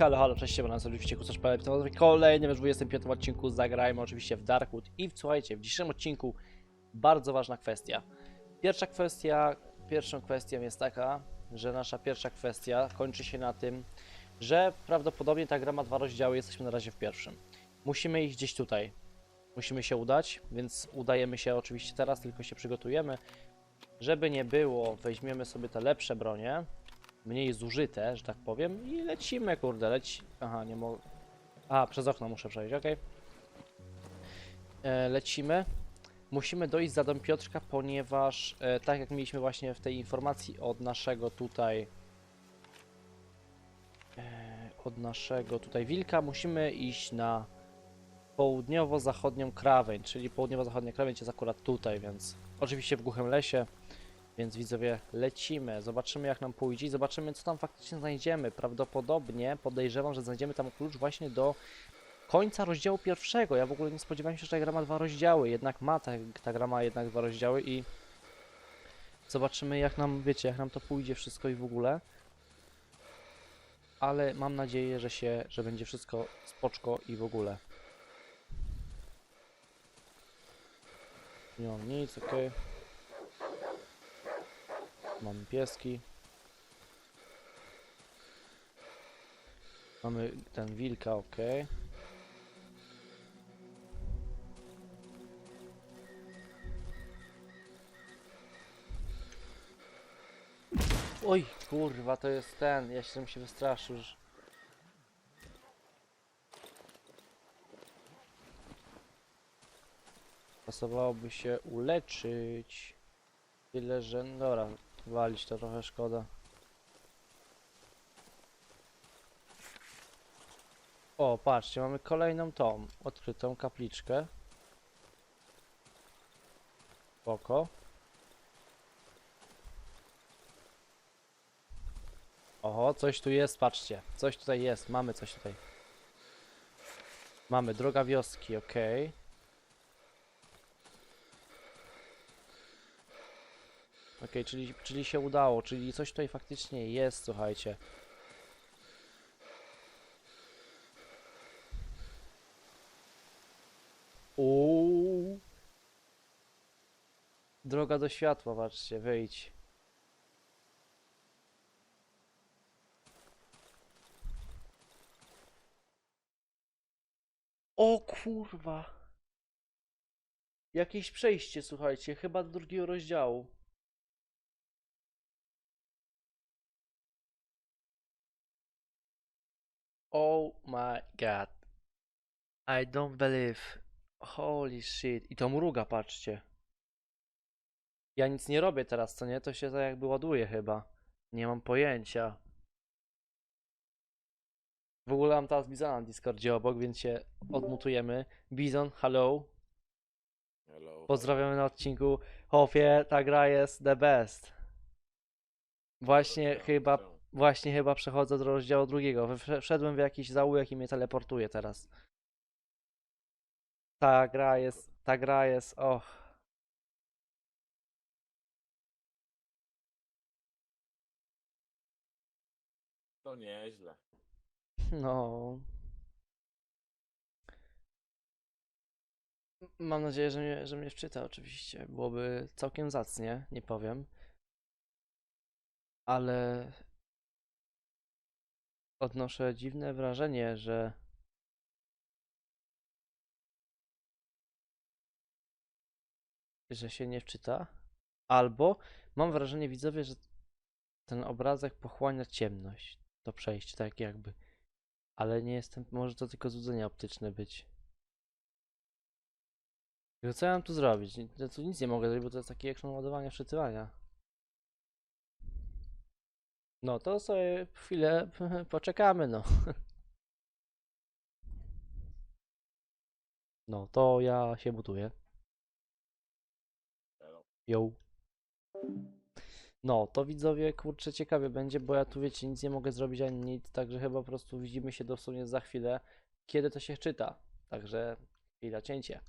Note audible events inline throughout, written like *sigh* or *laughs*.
halo, halo, cześć, się nazywam oczywiście Kusarz.pl w kolejnym, już 25 odcinku zagrajmy oczywiście w Darkwood i słuchajcie, w dzisiejszym odcinku bardzo ważna kwestia. Pierwsza kwestia, pierwszą kwestią jest taka, że nasza pierwsza kwestia kończy się na tym, że prawdopodobnie ta gra ma dwa rozdziały, jesteśmy na razie w pierwszym. Musimy iść gdzieś tutaj. Musimy się udać, więc udajemy się oczywiście teraz, tylko się przygotujemy. Żeby nie było, weźmiemy sobie te lepsze bronie, mniej zużyte, że tak powiem, i lecimy, kurde, leci... Aha, nie mogę... A, przez okno muszę przejść, okej. E, Lecimy. Musimy dojść za dom Piotrka, ponieważ e, tak jak mieliśmy właśnie w tej informacji od naszego tutaj... E, od naszego tutaj wilka, musimy iść na południowo-zachodnią krawędź, czyli południowo-zachodnia krawędź jest akurat tutaj, więc oczywiście w głuchym lesie. Więc widzowie, lecimy, zobaczymy jak nam pójdzie i zobaczymy co tam faktycznie znajdziemy. Prawdopodobnie podejrzewam, że znajdziemy tam klucz właśnie do końca rozdziału pierwszego. Ja w ogóle nie spodziewałem się, że ta gra ma dwa rozdziały, jednak ma ta, ta gra ma jednak dwa rozdziały i zobaczymy jak nam, wiecie, jak nam to pójdzie wszystko i w ogóle. Ale mam nadzieję, że się, że będzie wszystko spoczko i w ogóle. Nie mam nic, okej. Mamy pieski. Mamy ten wilka, ok. Oj, kurwa, to jest ten. Ja się się wystraszył. że- Pasowałoby się uleczyć. Tyle, że... Dobra, walić to trochę szkoda. O, patrzcie, mamy kolejną tą, odkrytą kapliczkę. Spoko. Oho, coś tu jest, patrzcie. Coś tutaj jest, mamy coś tutaj. Mamy droga wioski, okej. Okej, czyli, czyli się udało, czyli coś tutaj faktycznie jest, słuchajcie. Uuu. Droga do światła, patrzcie, wyjdź. O kurwa. Jakieś przejście, słuchajcie, chyba do drugiego rozdziału. Oh my god. I don't believe. Holy shit. I to mruga, patrzcie. Ja nic nie robię teraz, co nie? To się tak jakby ładuje chyba. Nie mam pojęcia. W ogóle mam teraz Bizona na Discordzie obok, więc się odmutujemy. Bizon, hello. Hello. Pozdrawiamy na odcinku. Hopie, ta gra jest the best. Właśnie chyba. Właśnie chyba przechodzę do rozdziału drugiego. Wsz- Wszedłem w jakiś zaułek i mnie teleportuje teraz. Ta gra jest, ta gra jest, och. To nieźle. No. Mam nadzieję, że mnie, że mnie wczyta oczywiście. Byłoby całkiem zacnie, nie powiem. Ale odnoszę dziwne wrażenie, że że się nie wczyta. Albo mam wrażenie, widzowie, że ten obrazek pochłania ciemność. To przejście, tak jakby. Ale nie jestem. Może to tylko złudzenie optyczne być. Co ja mam tu zrobić? Ja tu nic nie mogę zrobić, bo to jest taki action ładowania, wczytywania. No to sobie chwilę *laughs* poczekamy, no. No to ja się. Hello. Yo. No, to widzowie, kurczę, ciekawie będzie, bo ja tu, wiecie, nic nie mogę zrobić ani nic, także chyba po prostu widzimy się dosłownie za chwilę, kiedy to się czyta. Także chwila cięcie.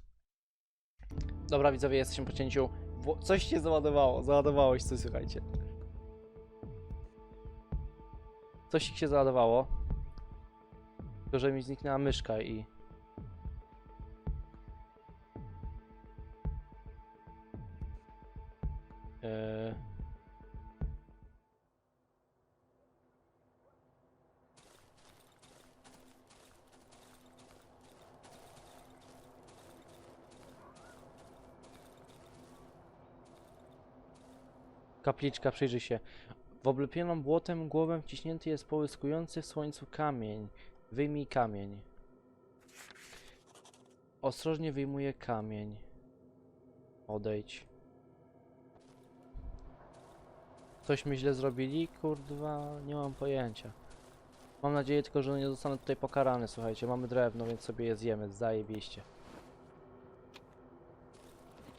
Dobra, widzowie, jesteśmy po cięciu. Coś się załadowało, się coś, słuchajcie. Coś się załadowało. Tylko, że mi zniknęła myszka i... Eee... Kapliczka, przyjrzyj się. W oblepioną błotem głowę wciśnięty jest połyskujący w słońcu kamień. Wyjmij kamień. Ostrożnie wyjmuję kamień. Odejdź. Cośmy źle zrobili? Kurwa, nie mam pojęcia. Mam nadzieję tylko, że nie zostanę tutaj pokarany, słuchajcie. Mamy drewno, więc sobie je zjemy, zajebiście.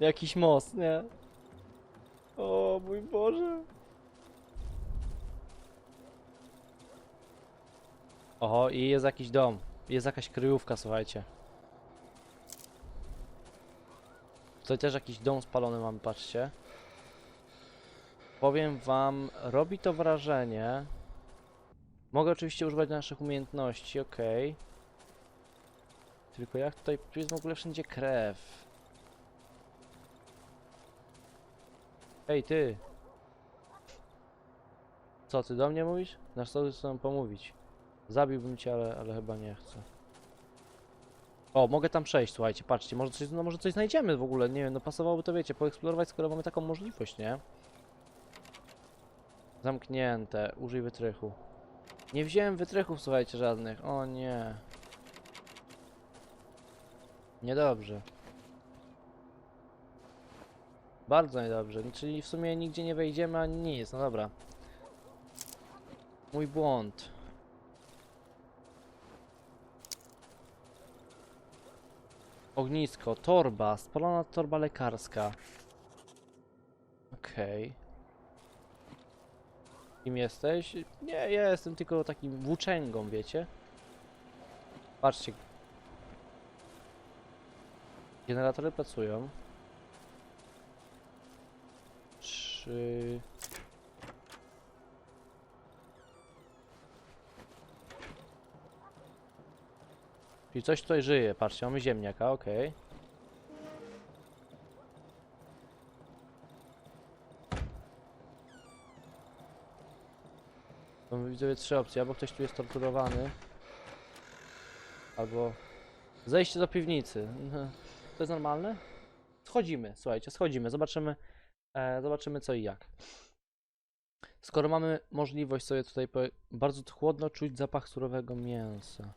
Jakiś most, nie? O mój Boże. Oho, i jest jakiś dom. Jest jakaś kryjówka, słuchajcie. Tutaj też jakiś dom spalony mamy, patrzcie. Powiem wam, robi to wrażenie. Mogę oczywiście używać naszych umiejętności, okej. Tylko jak tutaj, tu jest w ogóle wszędzie krew. Ej, ty! Co, ty do mnie mówisz? Nasz sojusz chce nam pomówić. Zabiłbym cię, ale, ale chyba nie chcę. O, mogę tam przejść, słuchajcie, patrzcie, może coś, no może coś znajdziemy w ogóle, nie wiem, no pasowałoby to, wiecie, poeksplorować, skoro mamy taką możliwość, nie? Zamknięte, użyj wytrychu. Nie wziąłem wytrychów, słuchajcie, żadnych, o nie. Niedobrze. Bardzo niedobrze, czyli w sumie nigdzie nie wejdziemy ani nic, no dobra. Mój błąd. Ognisko, torba, spalona torba lekarska. Okej. Kim jesteś? Nie, ja jestem tylko takim włóczęgą, wiecie? Patrzcie. Generatory pracują. Trzy... Czyli coś tutaj żyje, patrzcie, mamy ziemniaka, okej. To my widzowie trzy opcje, albo ktoś tu jest torturowany, albo zejście do piwnicy. *laughs* To jest normalne? Schodzimy, słuchajcie, schodzimy, zobaczymy, e, zobaczymy co i jak. Skoro mamy możliwość sobie tutaj bardzo chłodno czuć zapach surowego mięsa.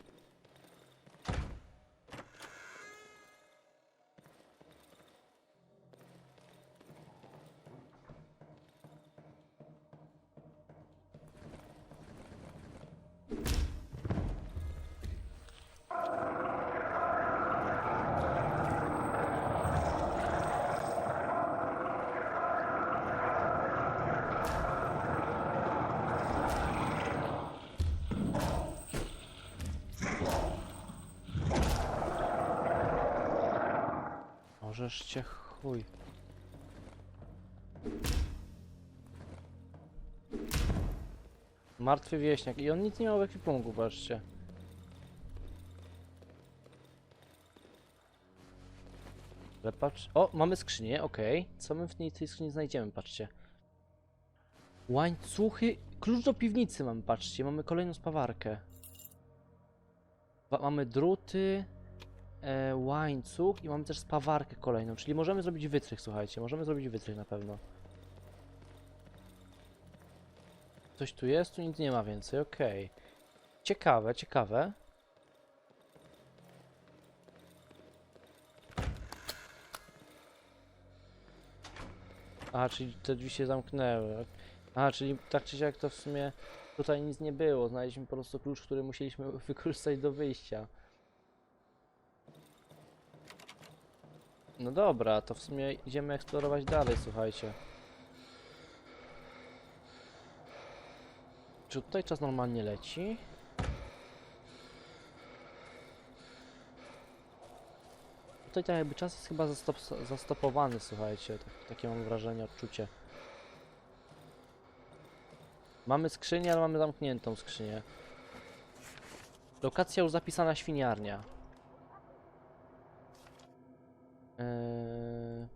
Możesz cię chuj. Martwy wieśniak i on nic nie miał w ekwipunku, patrzcie. Ale patrz... O, mamy skrzynię, okej. Co my w niej tej skrzyni znajdziemy, patrzcie. Łańcuchy... Klucz do piwnicy mamy, patrzcie. Mamy kolejną spawarkę. Wa- mamy druty e, łańcuch i mamy też spawarkę kolejną, czyli możemy zrobić wytrych, słuchajcie, możemy zrobić wytrych na pewno. Coś tu jest, tu nic nie ma więcej, okej. Ciekawe, ciekawe. A, czyli te drzwi się zamknęły. A, czyli tak czy siak to w sumie tutaj nic nie było. Znaleźliśmy po prostu klucz, który musieliśmy *laughs* wykorzystać do wyjścia. No dobra, to w sumie idziemy eksplorować dalej, słuchajcie. Czy tutaj czas normalnie leci? Tutaj tak jakby czas jest chyba zastop zastopowany, słuchajcie. Tak, takie mam wrażenie, odczucie. Mamy skrzynię, ale mamy zamkniętą skrzynię. Lokacja już zapisana świniarnia. Eee...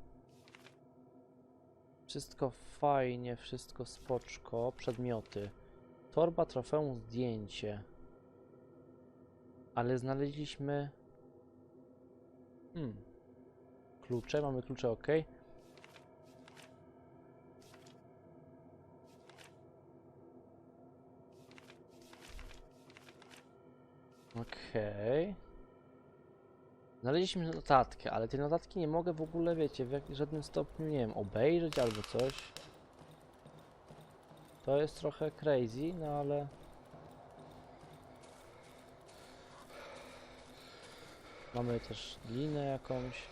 Wszystko fajnie, wszystko spoczko. Przedmioty. Torba, trofeum, zdjęcie. Ale znaleźliśmy... Hmm. Klucze, mamy klucze, ok. Okej. Znaleźliśmy notatkę, ale tej notatki nie mogę w ogóle, wiecie, w jak, żadnym stopniu, nie wiem, obejrzeć albo coś. To jest trochę crazy, no ale... Mamy też linę jakąś.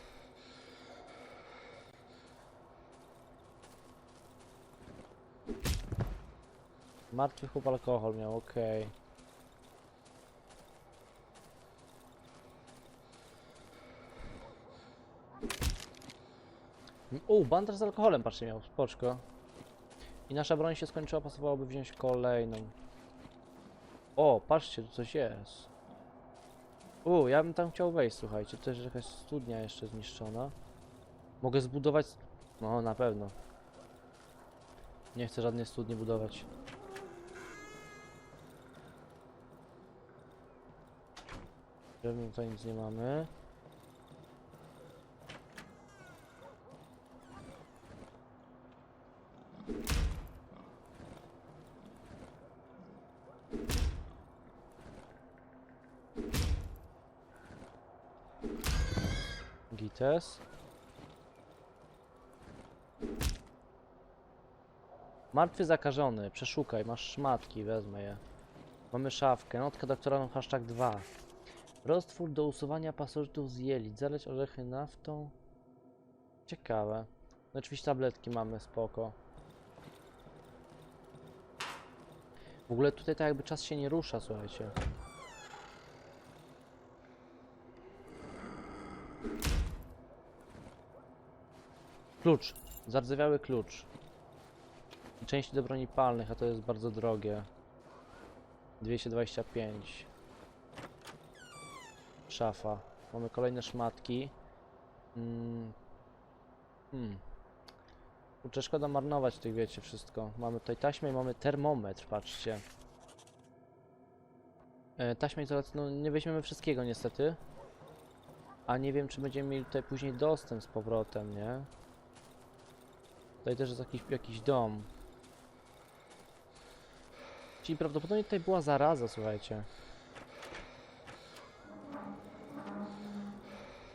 Martwy chłop alkohol miał, okej. O, bandaż z alkoholem, patrzcie, miał, spoczko. I nasza broń się skończyła, pasowałoby wziąć kolejną. O, patrzcie, tu coś jest. U, ja bym tam chciał wejść, słuchajcie, to jest jakaś studnia jeszcze zniszczona. Mogę zbudować... No, na pewno. Nie chcę żadnej studni budować. Pewnie tutaj nic nie mamy. Gites. Martwy zakażony, przeszukaj, masz szmatki, wezmę je. Mamy szafkę, notka doktora hashtag 2. Roztwór do usuwania pasożytów z jelit, zaleć orzechy naftą. Ciekawe. No oczywiście tabletki mamy, spoko. W ogóle tutaj tak jakby czas się nie rusza, słuchajcie. Klucz. Zardzewiały klucz. I Części do broni palnych, a to jest bardzo drogie. 225. Szafa. Mamy kolejne szmatki. Mm. Hmm. Kurczę, szkoda marnować tych, wiecie, wszystko. Mamy tutaj taśmę i mamy termometr, patrzcie. E, taśmę izolacyjną nie weźmiemy wszystkiego niestety. A nie wiem, czy będziemy mieli tutaj później dostęp z powrotem, nie? Tutaj też jest jakiś, jakiś dom. Czyli prawdopodobnie tutaj była zaraza, słuchajcie.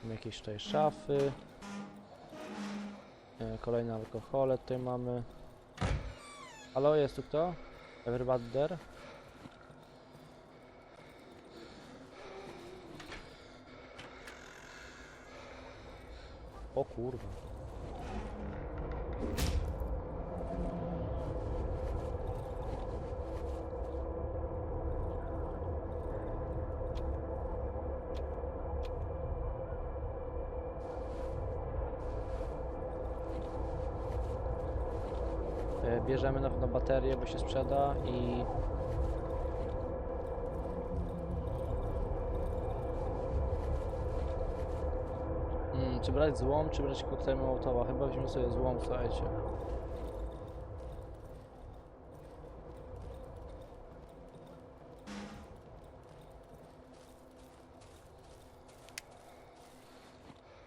Mamy jakieś tutaj szafy. E, Kolejne alkohole tutaj mamy. Halo, jest tu kto? Everybody there? O kurwa. E, Bierzemy nową baterię, bo się sprzeda i... Mm, czy brać złom, czy brać koktajl Mołotowa? Chyba weźmiemy sobie złom, słuchajcie.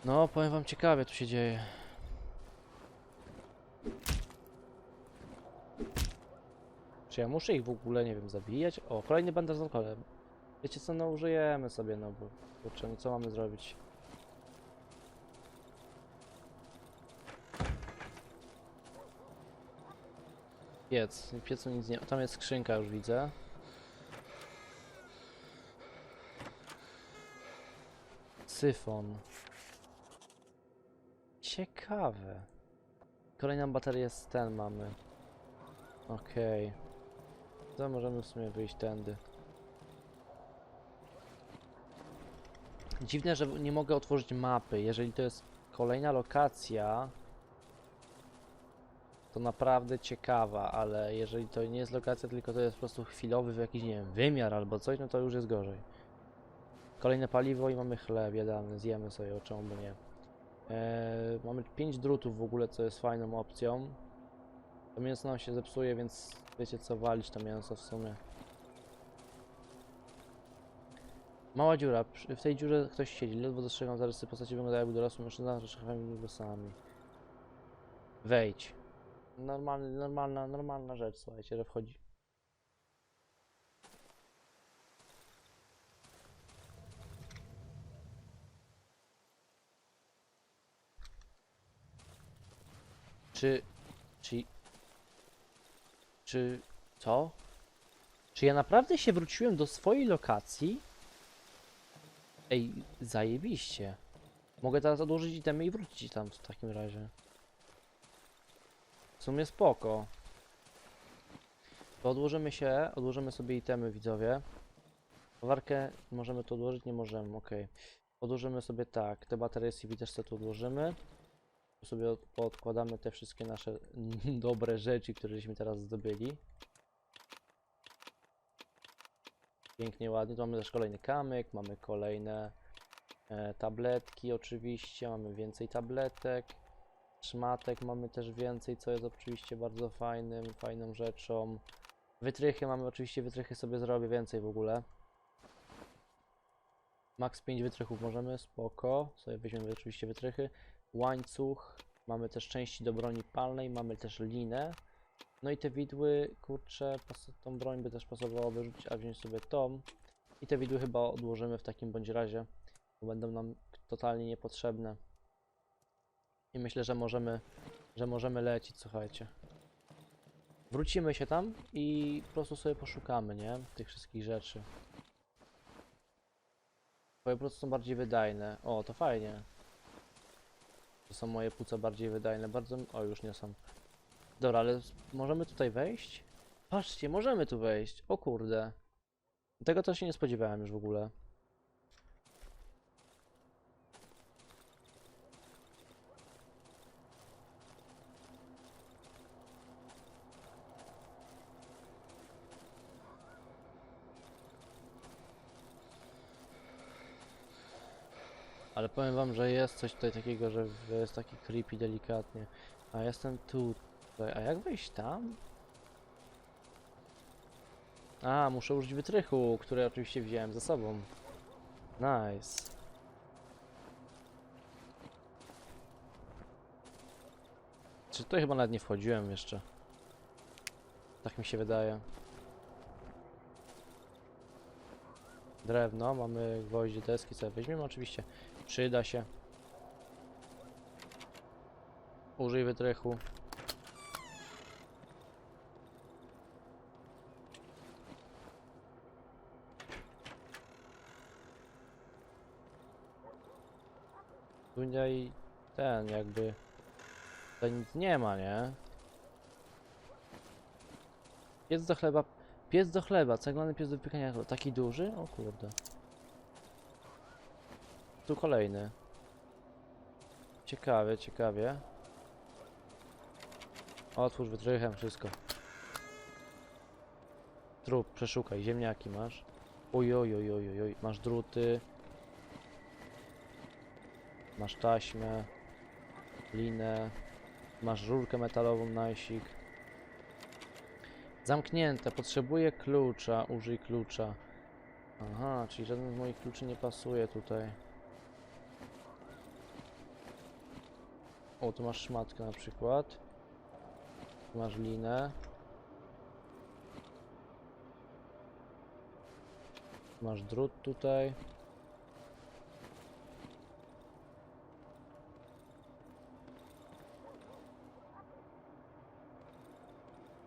No, powiem wam ciekawie tu się dzieje. Czy ja muszę ich w ogóle, nie wiem, zabijać? O, kolejny bandaż z alkoholem. Wiecie co, no użyjemy sobie, no bo... Kurczę, no co mamy zrobić? Piec, w piecu nic nie... Tam jest skrzynka, już widzę. Syfon. Ciekawe. Kolejną baterię z ten mamy. Okej. To możemy w sumie wyjść tędy. Dziwne, że nie mogę otworzyć mapy. Jeżeli to jest kolejna lokacja, to naprawdę ciekawa, ale jeżeli to nie jest lokacja, tylko to jest po prostu chwilowy w jakiś, nie wiem, wymiar albo coś, no to już jest gorzej. Kolejne paliwo i mamy chleb jadalny, zjemy sobie, o czemu by nie. Eee, mamy 5 drutów w ogóle, co jest fajną opcją. To mięso nam się zepsuje, więc wiecie co, walić to mięso w sumie. Mała dziura. W tej dziurze ktoś siedzi. Ledwo dostrzegam zarysy postaci wyglądają jakby dorosły mężczyzna z rozczechanymi włosami. Wejdź. Normalny, normalna, normalna rzecz, słuchajcie, że wchodzi. Czy... Czy... Czy... Co? Czy ja naprawdę się wróciłem do swojej lokacji? Ej, zajebiście. Mogę teraz odłożyć itemy i wrócić tam w takim razie. Sumie spoko. To odłożymy się, odłożymy sobie itemy widzowie. Ładowarkę możemy tu odłożyć? Nie możemy, okej. Odłożymy sobie tak, te baterie CV też sobie tu odłożymy. Tu sobie od, poodkładamy te wszystkie nasze *laughs* dobre rzeczy, które żeśmy teraz zdobyli. Pięknie, ładnie. Tu mamy też kolejny kamyk, mamy kolejne e, tabletki oczywiście, mamy więcej tabletek. Szmatek mamy też więcej, co jest oczywiście bardzo fajnym, fajną rzeczą. Wytrychy mamy, oczywiście wytrychy sobie zrobię więcej w ogóle. Max 5 wytrychów możemy, spoko. Sobie weźmiemy oczywiście wytrychy. Łańcuch, mamy też części do broni palnej, mamy też linę. No i te widły, kurczę, tą broń by też pasowało wyrzucić, a wziąć sobie tą. I te widły chyba odłożymy w takim bądź razie, bo będą nam totalnie niepotrzebne. I myślę, że możemy, że możemy lecieć, słuchajcie. Wrócimy się tam i po prostu sobie poszukamy, nie? Tych wszystkich rzeczy. Po prostu są bardziej wydajne. O, to fajnie. To są moje płuca bardziej wydajne. Bardzo... O, już nie są. Dobra, ale możemy tutaj wejść? Patrzcie, możemy tu wejść. O kurde. Tego to się nie spodziewałem już w ogóle. Powiem wam, że jest coś tutaj takiego, że jest taki creepy delikatnie. A jestem tutaj. A jak wejść tam? A, muszę użyć wytrychu, który oczywiście wziąłem ze sobą. Nice. Czy tutaj chyba nawet nie wchodziłem jeszcze? Tak mi się wydaje. Drewno, mamy gwoździe, deski sobie weźmiemy oczywiście. Przyda się. Użyj wytrychu. Tutaj ten jakby tutaj nic nie ma, nie? Piec do chleba. Piec do chleba, ceglany piec do wypiekania. Taki duży? O kurde. Tu kolejny. Ciekawie, ciekawie. Otwórz wytrychem wszystko. Trup, przeszukaj. Ziemniaki masz. Oj, oj, oj, oj, oj. Masz druty. Masz taśmę. Linę. Masz rurkę metalową, najsik. Zamknięte. Potrzebuję klucza. Użyj klucza. Aha, czyli żaden z moich kluczy nie pasuje tutaj. O, tu masz szmatkę na przykład. Tu masz linę. Tu Masz drut tutaj.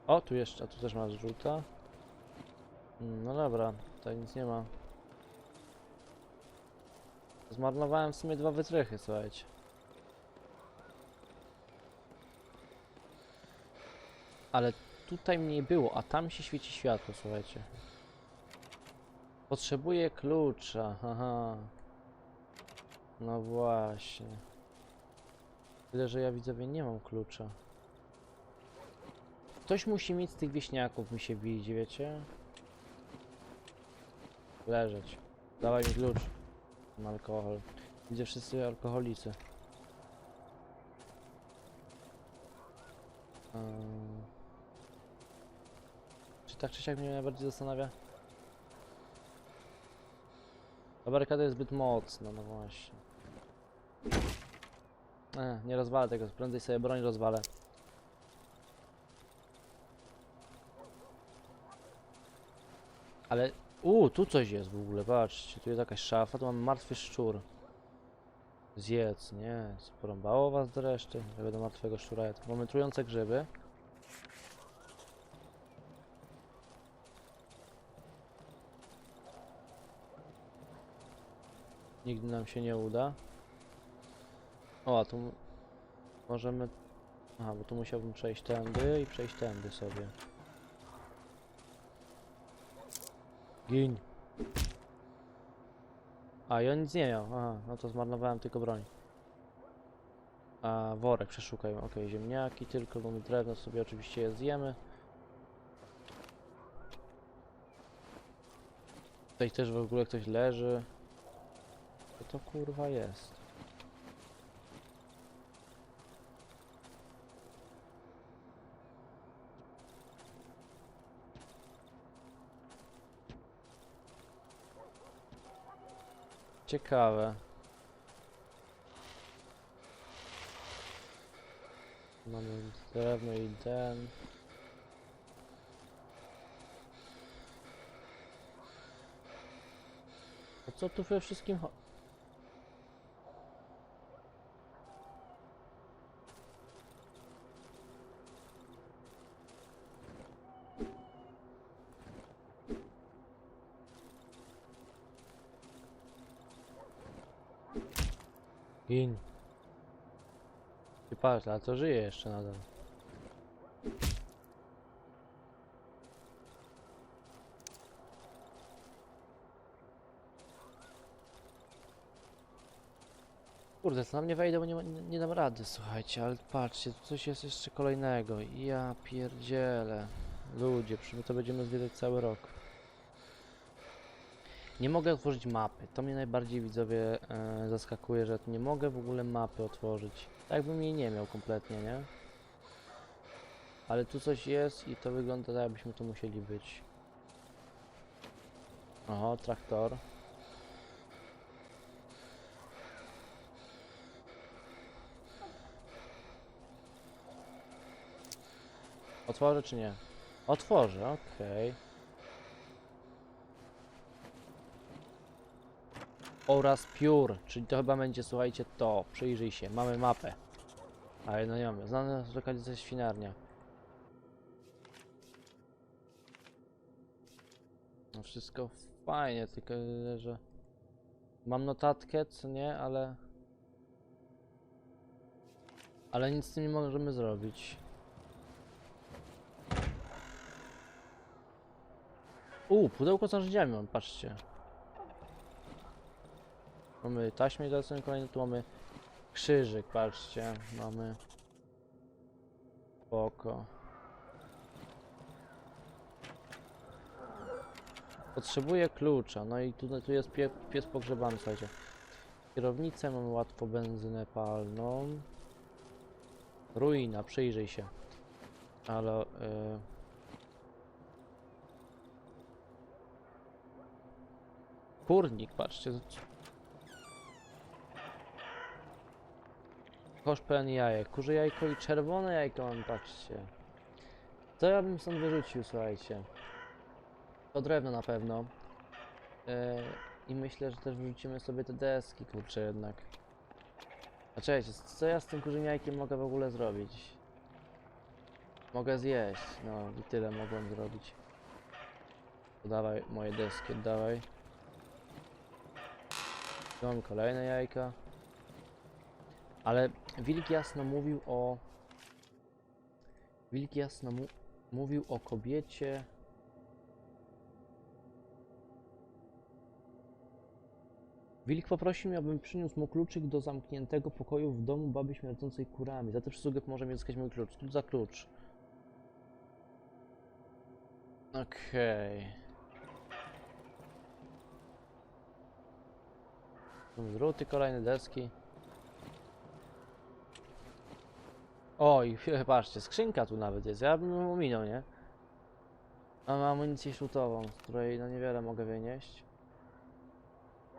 O, tu jeszcze, a tu też masz druta. Mm, No dobra, tutaj nic nie ma. Zmarnowałem w sumie dwa wytrychy, słuchajcie. Ale tutaj mniej było, a tam się świeci światło, słuchajcie. Potrzebuję klucza, haha. No właśnie. Tyle, że ja widzowie nie mam klucza. Ktoś musi mieć z tych wieśniaków, mi się widzi, wiecie? Leżeć. Dawaj mi klucz. alkohol. Gdzie wszyscy alkoholicy. Ym. Tak czy siak mnie najbardziej zastanawia? Ta barykada jest zbyt mocna, no właśnie. E, nie rozwalę tego, prędzej sobie broń rozwalę. Ale, u, tu coś jest w ogóle, patrzcie, tu jest jakaś szafa, tu mamy martwy szczur. Zjedz, nie, porąbało was do reszty, żeby do martwego szczura jadł. Mamy trujące grzyby. Nigdy nam się nie uda. O, a tu możemy... Aha, bo tu musiałbym przejść tędy i przejść tędy sobie. Gin. A, on nic nie miał. Aha, no to zmarnowałem tylko broń. A, worek przeszukaj. Okej, ziemniaki tylko, bo my drewno sobie oczywiście je zjemy. Tutaj też w ogóle ktoś leży. To kurwa jest? Ciekawe. Mamy drewno i ten. A co tu we wszystkim cho- Gin. Ty patrz, ale to żyje jeszcze nadal. Kurde, to na mnie wejdę, bo nie, nie, nie dam rady, słuchajcie, ale patrzcie, tu coś jest jeszcze kolejnego. Ja pierdzielę. Ludzie, przy to będziemy zwiedzać cały rok. Nie mogę otworzyć mapy. To mnie najbardziej widzowie e, zaskakuje, że nie mogę w ogóle mapy otworzyć. Tak jakbym jej nie miał kompletnie, nie? Ale tu coś jest i to wygląda tak, jakbyśmy tu musieli być. Oho, traktor. Otworzę czy nie? Otworzę, okej. Oraz piór, czyli to chyba będzie, słuchajcie, to. Przyjrzyj się, mamy mapę. Ale no nie mamy, znana lokalizacja świnarnia. No wszystko fajnie, tylko że... Mam notatkę, co nie, ale... Ale nic z tym nie możemy zrobić. U, pudełko z narzędziami mam, patrzcie. Mamy taśmę izolacyjną kolejną, tu mamy krzyżyk, patrzcie, mamy spoko. Potrzebuję klucza, no i tutaj tu jest pie, pies pogrzebany, słuchajcie. Kierownicę mamy łatwo benzynę palną. Ruina, przyjrzyj się. Ale... y, Kurnik, patrzcie, Kosz pełen jajek, kurze jajko i czerwone jajko mam, patrzcie. Co ja bym stąd wyrzucił, słuchajcie? To drewno na pewno. E, I myślę, że też wrzucimy sobie te deski, kurczę jednak. A czekajcie, co ja z tym kurzym jajkiem mogę w ogóle zrobić? Mogę zjeść, no i tyle mogłem zrobić. To dawaj moje deski, oddawaj. Tu Mam kolejne jajka. Ale Wilk jasno mówił o. Wilk jasno mu mówił o kobiecie. Wilk poprosił mnie, abym przyniósł mu kluczyk do zamkniętego pokoju w domu baby śmierdzącej kurami. Za tę przysługę może mi zyskać mój klucz. Klucz za klucz. Okej. Druty, kolejne deski. Oj, *laughs* patrzcie, skrzynka tu nawet jest. Ja bym ją ominął, nie? Mam amunicję śrutową, z której no niewiele mogę wynieść.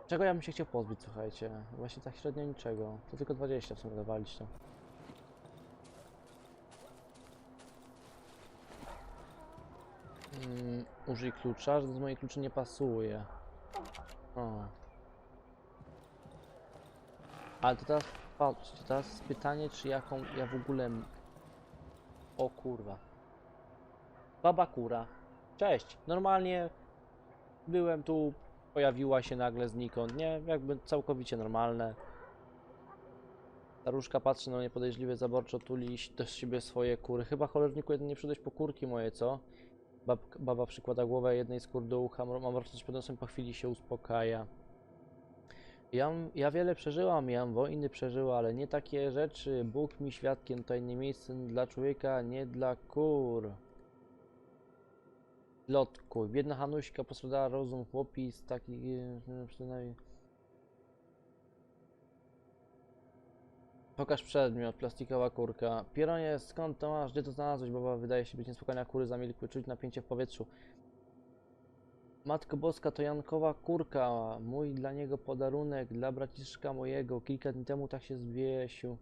Czego ja bym się chciał pozbyć, słuchajcie? Właśnie tak średnio niczego. To tylko 20 w sumie dawalić to. Mm, użyj klucza, że do mojej kluczy nie pasuje. O. Ale to teraz, patrzcie, teraz pytanie, czy jaką ja w ogóle... O kurwa. Baba kura. Cześć. Normalnie byłem tu, pojawiła się nagle znikąd, nie? Jakby całkowicie normalne. Staruszka patrzy na mnie podejrzliwie zaborczo, tuli do siebie swoje kury. Chyba cholerniku jeden nie przyszedłeś po kurki moje, co? Bab, baba przykłada głowę jednej z kur do ucha, mro- mamrocząc pod nosem po chwili się uspokaja. Ja, ja wiele przeżyłam, ja wojny przeżyła, ale nie takie rzeczy. Bóg mi świadkiem, tutaj nie miejsce dla człowieka, nie dla kur. Lotku. Biedna Hanuśka postradała rozum chłopis, taki e, przynajmniej. Pokaż przedmiot, plastikowa kurka. Pieronie, skąd to masz? Gdzie to znalazłeś? Baba wydaje się być niespokojna, kury zamilkły, czuć napięcie w powietrzu. Matko Boska, to Jankowa kurka, mój dla niego podarunek, dla braciszka mojego. Kilka dni temu tak się zbiesił.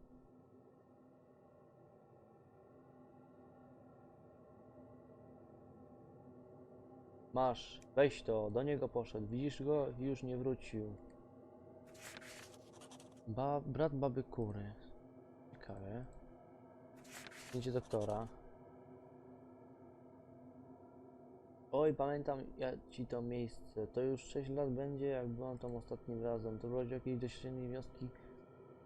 Masz, weź to, do niego poszedł. Widzisz go? Już nie wrócił. Ba, brat baby kury. Ciekawe. Zdjęcie doktora. Oj, pamiętam ja ci to miejsce. To już 6 lat będzie, jak byłam tam ostatnim razem. To było jakieś doświadczenie wioski.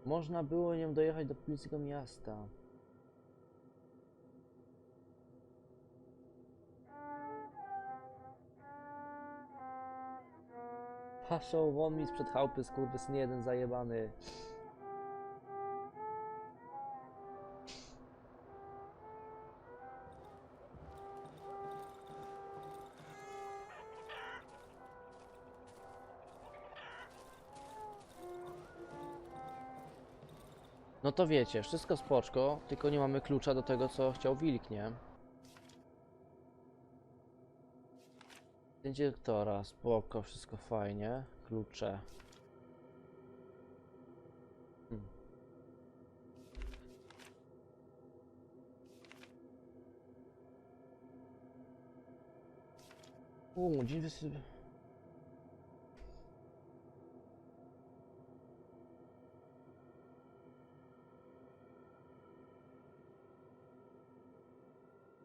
Można było nią dojechać do publicznego miasta. Paszą won mi sprzed chałupy, skurwysyn jeden zajebany. No to wiecie, wszystko spoczko, tylko nie mamy klucza do tego, co chciał wilk, nie? Zdjęcie doktora, spoko, wszystko fajnie. Klucze. Hmm. Uuu, dzień wysy...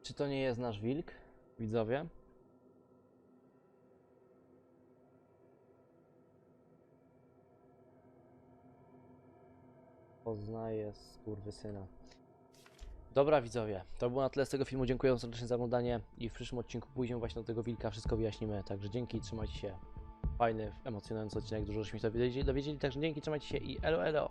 Czy to nie jest nasz wilk, widzowie? Poznaję skurwysyna. Dobra widzowie, to było na tyle z tego filmu. Dziękuję serdecznie za oglądanie i w przyszłym odcinku pójdziemy właśnie do tego wilka, wszystko wyjaśnimy. Także dzięki, trzymajcie się. Fajny, emocjonujący odcinek, dużo żeśmy się dowiedzieli, dowiedzieli także dzięki, trzymajcie się i elo elo.